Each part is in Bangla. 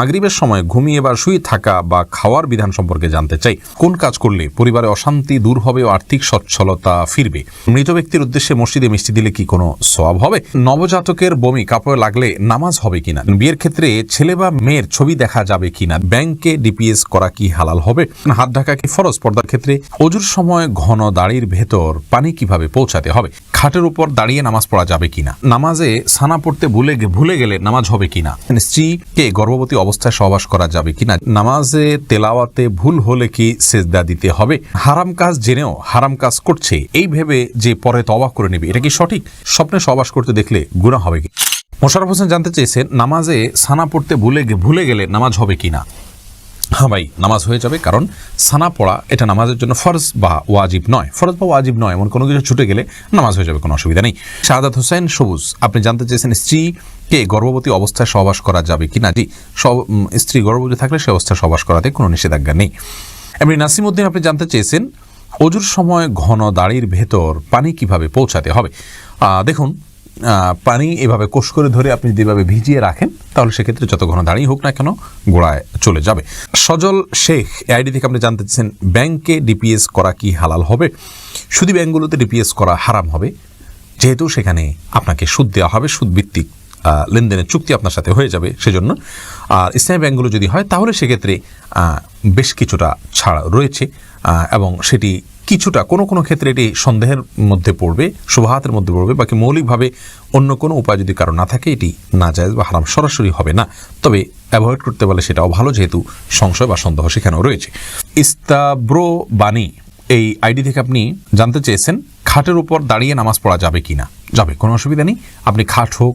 মাগরিবের সময় ঘুমিয়ে বা শুয়ে থাকা বা খাওয়ার বিধান সম্পর্কে জানতে চাই। কোন কাজ করলে পরিবারে অশান্তি দূর হবে ও আর্থিক সচ্ছলতা ফিরবে? মৃত ব্যক্তির উদ্দেশ্যে মসজিদে মিষ্টি দিলে কি কোনো সওয়াব হবে? নবজাতকের বমি কাপড়ে লাগলে নামাজ হবে কিনা? বিয়ের ক্ষেত্রে ছেলে বা মেয়ের ছবি দেখা যাবে কিনা? ব্যাংকে ডিপিএস করা কি হালাল হবে? হাত ঢাকা কি ফরজ? পর্দার ক্ষেত্রে অজুর সময় ঘন দাড়ির ভেতর পানি কীভাবে পৌঁছাতে হবে? খাটের উপর দাঁড়িয়ে নামাজ পড়া যাবে কিনা? নামাজে সানা পড়তে ভুলে ভুলে গেলে নামাজ হবে কিনা? স্ত্রীকে গর্ভবতী অবস্থায় সহবাস করা যাবে কিনা? নামাজে তেলাওয়াতে ভুল হলে কি সেজদা দিতে হবে? হারাম কাজ জেনেও হারাম কাজ করছে। এই ভেবে যে পরে তবা করে নেবে, এটা কি সঠিক? স্বপ্নে সহবাস করতে দেখলে গুণা হবে কি? মোশারফ হোসেন জানতে চেয়েছেন, নামাজে সানা পড়তে ভুলে ভুলে গেলে নামাজ হবে কিনা? হ্যাঁ ভাই, নামাজ হয়ে যাবে কারণ সানা পড়া এটা নামাজের জন্য ফরজ বা ওয়াজিব নয়। ফরজ বা ওয়াজিব নয়, এমন কোনো কিছু ছুটে গেলে নামাজ হয়ে যাবে, কোনো অসুবিধা নেই। শাহাদাত হোসেন, সবুজ, আপনি জানতে চেয়েছেন স্ত্রীকে গর্ভবতী অবস্থায় সহবাস করা যাবে কি না জি, সব স্ত্রী গর্ভবতী থাকলে সে অবস্থায় সহবাস করাতে কোনো নিষেধাজ্ঞা নেই। এমনি নাসিম উদ্দিন আপনি জানতে চেয়েছেন অজুর সময় ঘন দাড়ির ভেতর পানি কীভাবে পৌঁছাতে হবে? দেখুন পানি এভাবে কোষ করে ধরে আপনি যেভাবে ভিজিয়ে রাখেন, তাহলে সেক্ষেত্রে যত ঘন দাঁড়িয়ে হোক না কেন গোড়ায় চলে যাবে। সজল শেখ আইডি থেকে আপনি জানতে চাচ্ছেন ব্যাংকে ডিপিএস করা কি হালাল হবে? শুধু ব্যাংকগুলোতে ডিপিএস করা হারাম হবে, যেহেতু সেখানে আপনাকে সুদ দেওয়া হবে সুদ ভিত্তিক লেনদেনের চুক্তি আপনার সাথে হয়ে যাবে সেজন্য। আর ইসলামী ব্যাংকগুলো যদি হয়, তাহলে সেক্ষেত্রে বেশ কিছুটা ছাড় রয়েছে এবং সেটি কিছুটা, কোনো কোনো ক্ষেত্রে এটি সন্দেহের মধ্যে পড়বে, শুভাহাতের মধ্যে পড়বে, বাকি মৌলিকভাবে অন্য কোনো উপায় যদি কারও না থাকে, এটি না যায় বা হারাম সরাসরি হবে না। তবে অ্যাভয়েড করতে পারলে সেটাও ভালো, যেহেতু সংশয় বা সন্দেহ সেখানেও রয়েছে। ইস্তাব্রো বাণী, এই আইডি থেকে আপনি জানতে চেয়েছেন, খাটের উপর দাঁড়িয়ে নামাজ পড়া যাবে কি না যাবে, কোনো অসুবিধা নেই। আপনি খাট হোক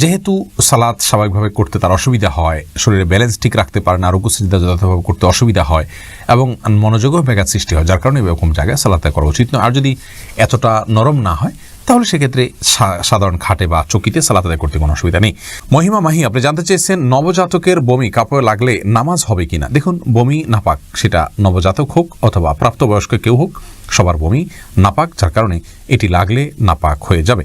যেহেতু সালাদ স্বাভাবিকভাবে করতে তার অসুবিধা হয়, শরীরে ব্যালেন্স ঠিক রাখতে পারে না রুকু সিজদা যথাযথভাবে করতে অসুবিধা হয় এবং মনোযোগও ব্যাঘাত সৃষ্টি হয়, যার কারণে এরকম জায়গায় সালাত আদায় করা উচিত নয়। আর যদি এতটা নরম না হয়, তাহলে সেক্ষেত্রে সাধারণ খাটে বা চকিতে সালাত আদায় করতে কোনো অসুবিধা নেই। মহিমা মাহি, আপনি জানতে চেয়েছেন নবজাতকের বমি কাপড়ে লাগলে নামাজ হবে কিনা? দেখুন, বমি নাপাক, সেটা নবজাতক হোক অথবা প্রাপ্তবয়স্ক কেউ হোক, সবার বমি নাপাক, যার কারণে এটি লাগলে নাপাক হয়ে যাবে।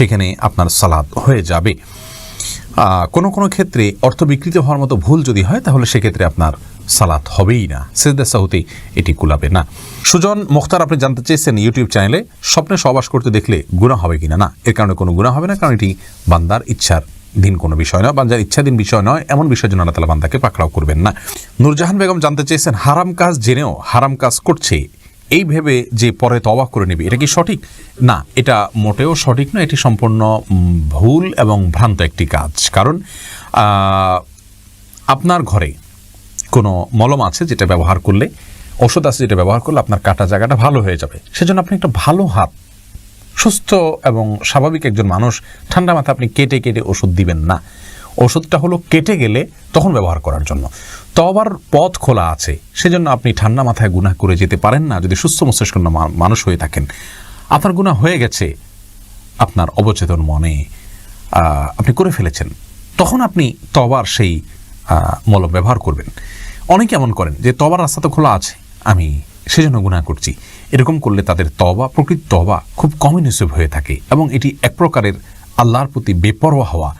সেখানে আপনার সালাদ হয়ে যাবে। কোনো কোনো ক্ষেত্রে অর্থ বিকৃত হওয়ার মতো ভুল যদি হয়, তাহলে সেক্ষেত্রে আপনার সালাত হবেই না। সেজদা সাহুতে এটি কুলাবে না। সুজন মুখতার, আপনি জানতে চেয়েছেন ইউটিউব চ্যানেলে, স্বপ্নে সহবাস করতে দেখলে গুণা হবে কিনা? না, এর কারণে কোনো গুণা হবে না, কারণ এটি বান্দার ইচ্ছার দিন কোনো বিষয় নয়। বান্দার ইচ্ছাধীন বিষয় নয়, এমন বিষয় জন্য আল্লাহ তালা বান্দাকে পাকড়াও করবেন না। নূরজাহান বেগম জানতে চেয়েছেন, হারাম কাজ জেনেও হারাম কাজ করছে এই ভেবে যে পরে তওবা করে নেবে, এটা কি সঠিক? না, এটা মোটেও সঠিক না এটি সম্পূর্ণ ভুল এবং ভ্রান্ত একটি কাজ। কারণ আপনার ঘরে কোনো মলম আছে যেটা ব্যবহার করলে, ওষুধ আছে যেটা ব্যবহার করলে আপনার কাটা জায়গাটা ভালো হয়ে যাবে। সেজন্য আপনি একটা ভালো হাত, সুস্থ এবং স্বাভাবিক একজন মানুষ, ঠান্ডা মাথা আপনি কেটে কেটে ওষুধ দিবেন না। ওষুধটা হলো কেটে গেলে তখন ব্যবহার করার জন্য। তবার পথ খোলা আছে, সেজন্য আপনি ঠান্ডা মাথায় গুনাহ করে যেতে পারেন না যদি সুস্থ মস্তিষ্ক মানুষ হয়ে থাকেন। আপনার গুনাহ হয়ে গেছে, আপনার অবচেতন মনে আপনি করে ফেলেছেন, তখন আপনি তবার সেই মলম ব্যবহার করবেন। অনেকে এমন করেন যে তবার রাস্তা তো খোলা আছে, আমি সেজন্য গুনাহ করছি। এরকম করলে তাদের তবা প্রকৃত তবা খুব কমিউনিসিভ হয়ে থাকে এবং এটি এক প্রকারের আল্লাহর প্রতি বেপরোয়া হওয়া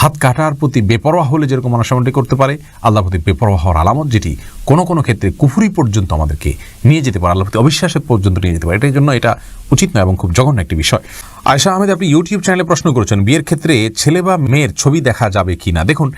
হাত কাটার প্রতি বেপরোয়া হলে যেরকম মানুষ এমনটি করতে পারে, আল্লাহর প্রতি বেপরোয়া হওয়ার আলামত যেটি কোনো কোনো ক্ষেত্রে কুফুরি পর্যন্ত আমাদেরকে নিয়ে যেতে পারে, আল্লাহর প্রতি অবিশ্বাসের পর্যন্ত নিয়ে যেতে পারে। এটার জন্য এটা উচিত নয় এবং খুব জঘন্য একটি বিষয়। আয়সা আহমেদ, আপনি ইউটিউব চ্যানেলে প্রশ্ন করেছেন, বিয়ের ক্ষেত্রে ছেলে বা মেয়ের ছবি দেখা যাবে কি না দেখুন,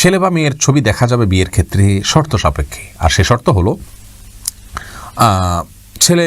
ছেলে বা মেয়ের ছবি দেখা যাবে বিয়ের ক্ষেত্রে শর্ত সাপেক্ষে। আর সে শর্ত হলো ছেলে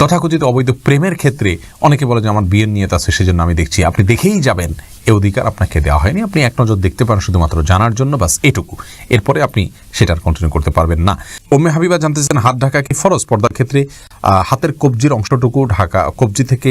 তথাকথিত অবৈধ প্রেমের ক্ষেত্রে অনেকে বলে যে আমার বিয়ের নিয়ত আছে, সেজন্য আমি দেখছি। আপনি দেখেই যাবেন, এ অধিকার আপনাকে দেওয়া হয়নি। আপনি এক নজর দেখতে পারেন, শুধুমাত্র জানার জন্য বাস এটুকু। এরপরে আপনি সেটার কন্টিনিউ করতে পারবেন না। ওমে হাবিবা জানতে চান হাত ঢাকা কি ফরজ? পর্দার ক্ষেত্রে হাতের কবজির অংশটুকু ঢাকা, কবজি থেকে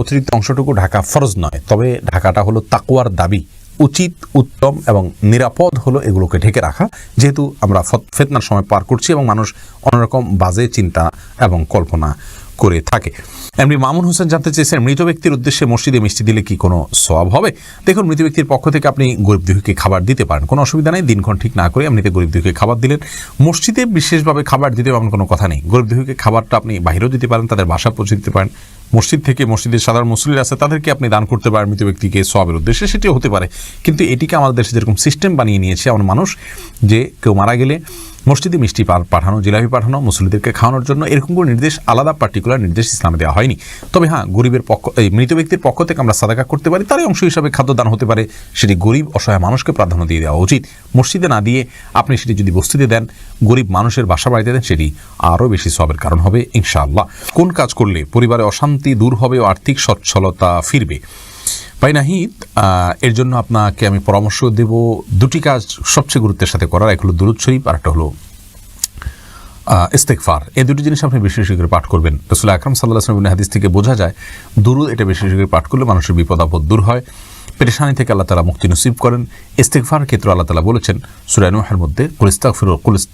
অতিরিক্ত অংশটুকু ঢাকা ফরজ নয়। তবে ঢাকাটা হলো তাকুয়ার দাবি। উচিত, উত্তম এবং নিরাপদ হলো এগুলোকে ঢেকে রাখা। যেহেতু আমরা ফত- ফেতনার সময় পার করছি এবং মানুষ অন্যরকম বাজে চিন্তা এবং কল্পনা করে থাকে। এমনি মামুন হোসেন জানতে চেয়েছেন, মৃত ব্যক্তির উদ্দেশ্যে মসজিদে মিষ্টি দিলে কি কোনো সওয়াব হবে? দেখুন, মৃত ব্যক্তির পক্ষ থেকে আপনি গরিব দুঃখীকে খাবার দিতে পারেন। কোনো অসুবিধা নেই, দিনক্ষণ ঠিক না করে এমনিতে গরিব দুঃখীকে খাবার দিলেন। মসজিদে বিশেষভাবে খাবার দিতে এমন কোনো কথা নেই। গরিব দুঃখীকে খাবারটা আপনি বাইরেও দিতে পারেন, তাদের বাসা পৌঁছে দিতে পারেন। মসজিদ থেকে মসজিদের সাধারণ মুসলিম আছে, তাদেরকে আপনি দান করতে পারেন মৃত ব্যক্তিকে সবের উদ্দেশ্যে। সেটিও হতে পারে। কিন্তু এটিকে আমাদের দেশে যেরকম সিস্টেম বানিয়ে নিয়েছে এমন মানুষ যে কেউ মারা গেলে মসজিদে মিষ্টি পাঠানো, জিলাপি পাঠানো মুসলিদেরকে খাওয়ানোর জন্য এরকম কোনো নির্দেশ, আলাদা পার্টিকুলার নির্দেশ ইসলামে দেওয়া হয়নি। তবে হ্যাঁ গরিবের পক্ষ এই মৃত ব্যক্তির পক্ষ থেকে আমরা সাদাকা করতে পারি, তারই অংশ হিসাবে খাদ্যদান হতে পারে। সেটি গরিব, অসহায় মানুষকে প্রাধান্য দিয়ে দেওয়া উচিত। মসজিদে না দিয়ে আপনি সেটি যদি বস্তিতে দেন, গরিব মানুষের বাসা বাড়িতে দেন, সেটি আরও বেশি সবের কারণ হবে, ইনশাআল্লাহ। কোন কাজ করলে পরিবারে অশান্তি দূর হবে ও আর্থিক সচ্ছলতা ফিরবে? ভাই নাহিদ এর জন্য আপনাকে আমি পরামর্শ দেব দুটি কাজ সবচেয়ে গুরুত্বের সাথে করার, এক হলো দুরুদ শরীফ আর একটা হলো ইস্তেকফার এই দুটি জিনিস আপনি বেশি বেশি করে পাঠ করবেন। রসুল আকরম সাল্লাহ হাদিস থেকে বোঝা যায় দুরুদ এটা বেশি বেশি করে পাঠ করলে মানুষের বিপদ আপদ দূর হয় পেরেশানি থেকে আল্লাহ তালা মুক্তি নসিব করেন। ইস্তেকফার ক্ষেত্রে আল্লাহ তালা বলেছেন সুরানুহের মধ্যে কুলিস্তাক ফিরো কুলিস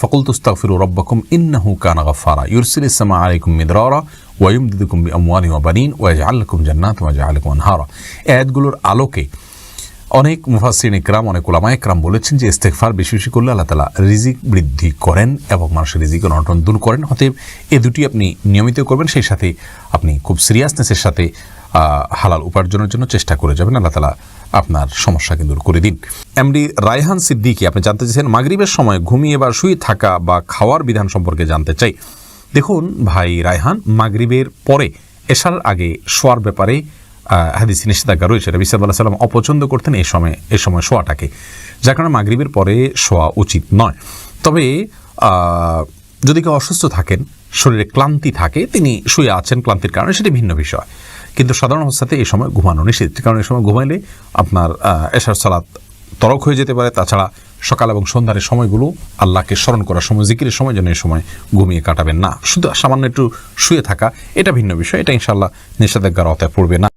ফকুল তুস্তাক ফিরো রব্বাকুম, ইন্নাহু কানা গফারা ইউরসিল ইসলামা আলাইকুম মিদরারা ওয়াইমদিদুকুম বি আমওয়ালি ওয়া বানিন ওয়াজআলাকুম জান্নাত ওয়া জাআলাকুম আনহারা। আয়াতগুলোর আলোকে অনেক মুফাসিন ইকরাম অনেক ওলামা ইকরাম বলেছেন যে ইস্তেকফার বেশি বেশি করলে আল্লাহ তালা রিজিক বৃদ্ধি করেন এবং মানুষের রিজিক অনটন দূর করেন। অতএব এ দুটি আপনি নিয়মিত করবেন, সেই সাথে আপনি খুব সিরিয়াসনেসের সাথে হালাল উপার্জনের জন্য চেষ্টা করে যাবেন। আল্লাহ তালা আপনার সমস্যাকে দূর করে দিন। এমডি রায়হান সিদ্দিকি, আপনি জানতে চাইছেন, মাগরিবের সময় ঘুমিয়ে বা শুয়ে থাকা বা খাওয়ার বিধান সম্পর্কে জানতে চাই। দেখুন ভাই রায়হান, মাগরিবের পরে এশার আগে শোয়ার ব্যাপারে হাদিসে নিষেধাজ্ঞা রয়েছে। রবি সাল্লাহ সাল্লাম অপছন্দ করতেন এই সময় এই সময় শোয়াটাকে। যার কারণে মাগরিবের পরে শোয়া উচিত নয়। তবে যদি কেউ অসুস্থ থাকেন, শরীরে ক্লান্তি থাকে, তিনি শুয়ে আছেন, ক্লান্তির কারণে সেটি ভিন্ন বিষয়। কিন্তু সাধারণ অবস্থাতে এই সময় ঘুমানো নিষেধ। কারণ এই সময় ঘুমাইলে আপনার এশার সালাত তরক হয়ে যেতে পারে। তাছাড়া সকাল এবং সন্ধ্যার সময়গুলো আল্লাহকে স্মরণ করার সময়, জিকিরের সময় যেন এই সময় ঘুমিয়ে কাটাবেন না। শুধু সামান্য একটু শুয়ে থাকা, এটা ভিন্ন বিষয়। এটা ইনশাল্লাহ নিষেধাজ্ঞার আওতায় পড়বে না।